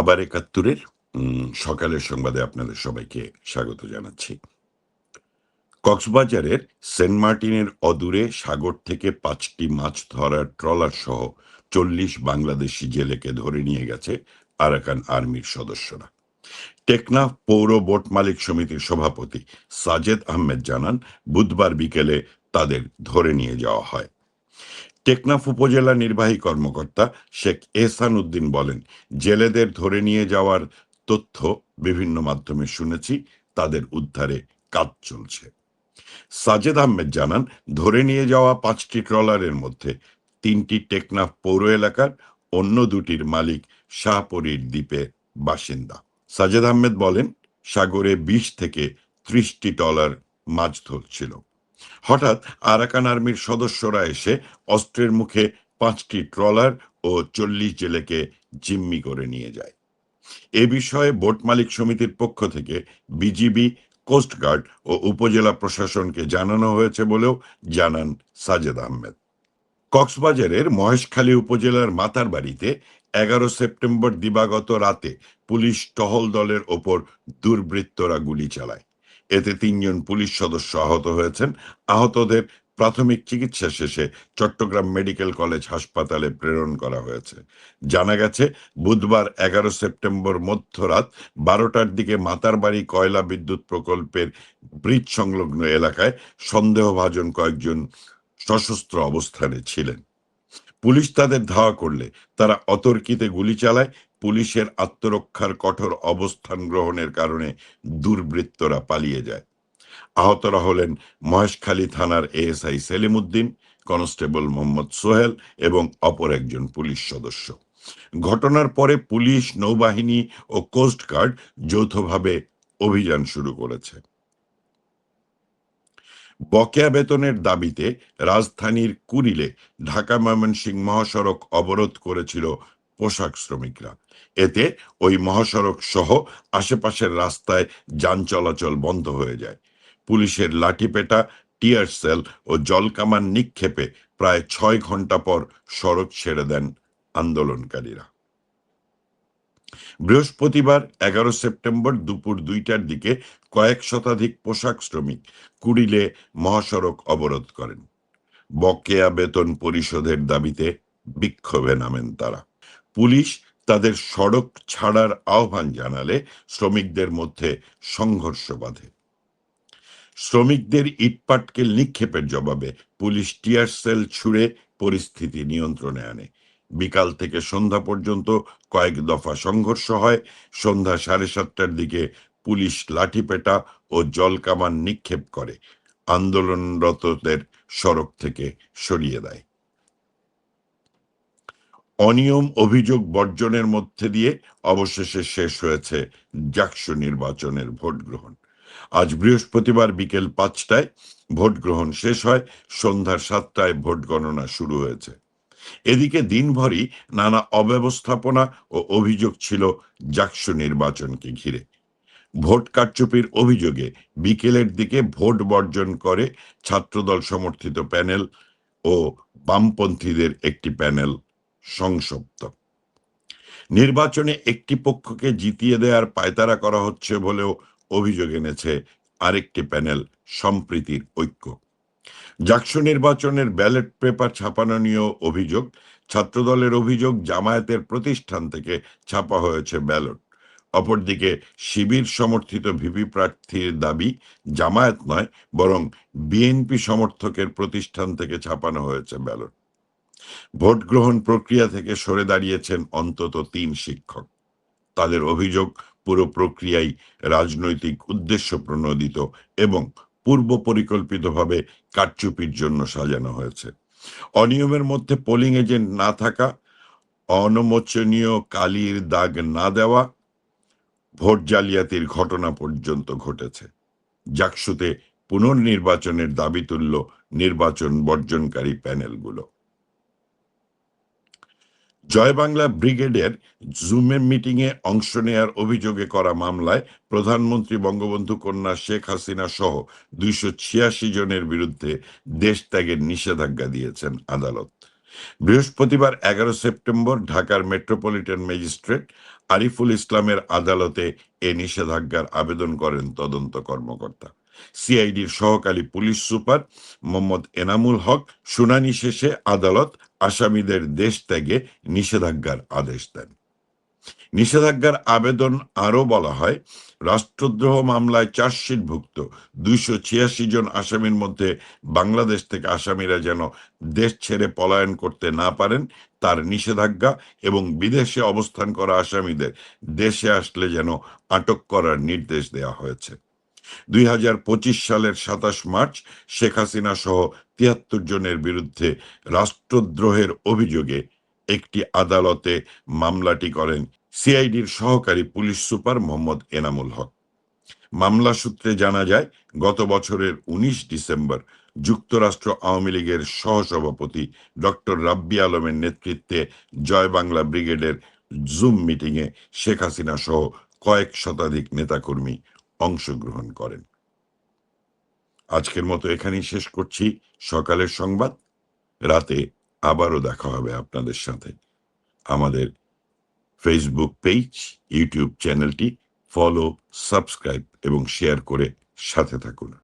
আবার একাত্তরের সকালের সংবাদে আপনাদের সবাইকে স্বাগত জানাচ্ছি। কক্সবাজারের সেন্ট মার্টিনের অদূরে সাগর থেকে পাঁচটি মাছ ধরার ট্রলার সহ চল্লিশ বাংলাদেশি জেলেকে ধরে নিয়ে গেছে আরাকান আর্মির সদস্যরা। টেকনাফ পৌর বোট মালিক সমিতির সভাপতি সাজেদ আহমেদ জানান, বুধবার বিকেলে তাদের ধরে নিয়ে যাওয়া হয়। টেকনাফ উপজেলা নির্বাহী কর্মকর্তা শেখ এহসান উদ্দিন বলেন, জেলেদের ধরে নিয়ে যাওয়ার তথ্য বিভিন্ন মাধ্যমে শুনেছি, তাদের উদ্ধারে কাজ চলছে। সাজেদ আহমেদ জানান, ধরে নিয়ে যাওয়া পাঁচটি ট্রলারের মধ্যে তিনটি টেকনাফ পৌর এলাকার, অন্য দুটির মালিক শাহপরীর দ্বীপে বাসিন্দা। সাজেদ আহমেদ বলেন, সাগরে বিশ থেকে ত্রিশটি টলার মাছ ধরছিল। হঠাৎ আরাকান আর্মির সদস্যরা এসে অস্ত্রের মুখে পাঁচটি ট্রলার ও চল্লিশ জেলেকে জিম্মি করে নিয়ে যায়। এ বিষয়ে বোট মালিক সমিতির পক্ষ থেকে বিজিবি কোস্টগার্ড ও উপজেলা প্রশাসনকে জানানো হয়েছে বলেও জানান সাজেদ আহমেদ। কক্সবাজারের মহেশখালী উপজেলার মাতার বাড়িতে এগারো সেপ্টেম্বর দিবাগত রাতে পুলিশ টহল দলের ওপর দুর্বৃত্তরা গুলি চালায়। এতে তিনজন পুলিশ সদস্য আহত হয়েছেন। আহতদের প্রাথমিক চিকিৎসা শেষে চট্টগ্রাম মেডিকেল কলেজ হাসপাতালে প্রেরণ করা হয়েছে। জানা গেছে, বুধবার এগারো সেপ্টেম্বর মধ্যরাত বারোটার দিকে মাতারবাড়ি কয়লা বিদ্যুৎ প্রকল্পের ব্রিজ সংলগ্ন এলাকায় সন্দেহভাজন কয়েকজন সশস্ত্র অবস্থানে ছিলেন। পুলিশ তাদের ধাওয়া করলে তারা অতর্কিতে গুলি চালায় পুলিশের আত্মরক্ষার কঠোর অবস্থান গ্রহণের কারণে দুর্বৃত্তরা পালিয়ে যায়। আহতরা হলেন মহেশখালী থানার এএসআই সেলিম উদ্দিন কনস্টেবল মোহাম্মদ সোহেল এবং অপর একজন পুলিশ সদস্য। ঘটনার পরে পুলিশ, নৌবাহিনী ও কোস্টগার্ড যৌথভাবে অভিযান শুরু করেছে। বকেয়া বেতনের দাবিতে রাজধানীর কুড়িলে ঢাকা ময়মনসিংহ মহাসড়ক অবরোধ করেছিল পোশাক শ্রমিকরা। এতে ওই মহাসড়ক সহ আশেপাশের রাস্তায় যান চলাচল বন্ধ হয়ে যায়। পুলিশের লাঠিপেটা, টিয়ার সেল ও জলকামান নিক্ষেপে প্রায় ছয় ঘণ্টা পর সড়ক ছেড়ে দেন আন্দোলনকারীরা। বৃহস্পতিবার এগারো সেপ্টেম্বর দুপুর দুইটার দিকে কয়েক শতাধিক পোশাক শ্রমিক কুড়িলে মহাসড়ক অবরোধ করেন। বকেয়া বেতন পরিশোধের দাবিতে বিক্ষোভে নামেন তারা। পুলিশ তাদের সড়ক ছাড়ার আহ্বান জানালে শ্রমিকদের মধ্যে সংঘর্ষ বাধে। শ্রমিকদের ইটপাটকেল নিক্ষেপের জবাবে পুলিশ টিয়ার সেল ছুড়ে পরিস্থিতি নিয়ন্ত্রণে আনে। বিকাল থেকে সন্ধ্যা পর্যন্ত কয়েক দফা সংঘর্ষ হয়। সন্ধ্যা সাড়ে সাতটার দিকে পুলিশ লাঠিপেটা ও জলকামান নিক্ষেপ করে। আন্দোলনরতদের সড়ক থেকে সরিয়ে দেয়। অনিয়ম অভিযোগ বর্জনের মধ্যে দিয়ে অবশেষে শেষ হয়েছে জাকসু নির্বাচনের ভোট গ্রহণ আজ বৃহস্পতিবার বিকেল পাঁচটায় ভোট গ্রহণ শেষ হয় সন্ধ্যার সাতটায় ভোট গণনা শুরু হয়েছে। এদিকে দিনভরই নানা অব্যবস্থাপনা ও অভিযোগ ছিল জাকসু নির্বাচনকে ঘিরে। ভোট কারচুপির অভিযোগে বিকেলের দিকে ভোট বর্জন করে ছাত্রদল সমর্থিত প্যানেল ও বামপন্থীদের একটি প্যানেল সংসপ্ত। নির্বাচনে একটি পক্ষকে জিতিয়ে দেওয়ার পায়তারা করা হচ্ছে বলেও অভিযোগ এনেছে আরেকটি প্যানেল, সম্প্রীতির ঐক্য। জাকসু নির্বাচনের ব্যালট পেপার ছাপানো নিয়েও অভিযোগ, ছাত্রদলের অভিযোগ জামায়াতের প্রতিষ্ঠান থেকে ছাপা হয়েছে ব্যালট। অপরদিকে শিবির সমর্থিত ভিপি প্রার্থীর দাবি জামায়াত নয়, বরং বিএনপি সমর্থকের প্রতিষ্ঠান থেকে ছাপানো হয়েছে ব্যালট। ভোট গ্রহণ প্রক্রিয়া থেকে সরে দাঁড়িয়েছেন অন্তত তিন শিক্ষক। তাদের অভিযোগ পুরো প্রক্রিয়াই রাজনৈতিক উদ্দেশ্য প্রণোদিত এবং পূর্ব পরিকল্পিতভাবে কারচুপির জন্য সাজানো হয়েছে। অনিয়মের মধ্যে পোলিং এজেন্ট না থাকা, অনমোচনীয় কালির দাগ না দেওয়া ভোট জালিয়াতির ঘটনা পর্যন্ত ঘটেছে। জাকসুতে পুনর্নির্বাচনের দাবি তুলল নির্বাচন বর্জনকারী প্যানেলগুলো। জয় বাংলা ব্রিগেডের জুমের মিটিংয়ে অংশ নেয়ার অভিযোগে করা মামলায় প্রধানমন্ত্রী বঙ্গবন্ধু কন্যা শেখ হাসিনা সহ দুইশো ছিয়াশি জনের বিরুদ্ধে দেশ ত্যাগের নিষেধাজ্ঞা দিয়েছেন আদালত। বৃহস্পতিবার এগারো সেপ্টেম্বর ঢাকার মেট্রোপলিটন ম্যাজিস্ট্রেট আরিফুল ইসলামের আদালতে এ নিষেধাজ্ঞার আবেদন করেন তদন্ত কর্মকর্তা। সিআইডির সহকারী পুলিশ সুপার মোহাম্মদ এনামুল হক শুনানি শেষে আদালত আসামিদের দেশ ত্যাগে নিষেধাজ্ঞার আদেশ দেন। নিষেধাজ্ঞার আবেদন আরও বলা হয়, রাষ্ট্রদ্রোহ মামলায় চার্জশিটভুক্ত দুইশো ছিয়াশি জন আসামির মধ্যে বাংলাদেশ থেকে আসামিরা যেন দেশ ছেড়ে পলায়ন করতে না পারেন, তার নিষেধাজ্ঞা এবং বিদেশে অবস্থান করা আসামিদের দেশে আসলে যেন আটক করার নির্দেশ দেওয়া হয়েছে। দুই সালের সাতাশ মার্চ শেখ হাসিনা সহ তিয়াত্তর জনের বিরুদ্ধে রাষ্ট্রদ্রোহের অভিযোগে একটি আদালতে মামলাটি করেন সিআইডির সহকারী পুলিশ সুপার মোহাম্মদ এনামুল হক। মামলা সূত্রে জানা যায়, গত বছরের উনিশ ডিসেম্বর যুক্তরাষ্ট্র আওয়ামী লীগের সহসভাপতি ডক্টর রাব্বি আলমের নেতৃত্বে জয় বাংলা ব্রিগেডের জুম মিটিংয়ে শেখ হাসিনা সহ কয়েক শতাধিক নেতাকর্মী অংশগ্রহণ করেন। আজকের মতো এখানেই শেষ করছি। সকালের সংবাদ। রাতে আবারও দেখা হবে আপনাদের সাথে। আমাদের ফেসবুক পেজ ইউটিউব চ্যানেলটি ফলো সাবস্ক্রাইব এবং শেয়ার করে সাথে থাকুন।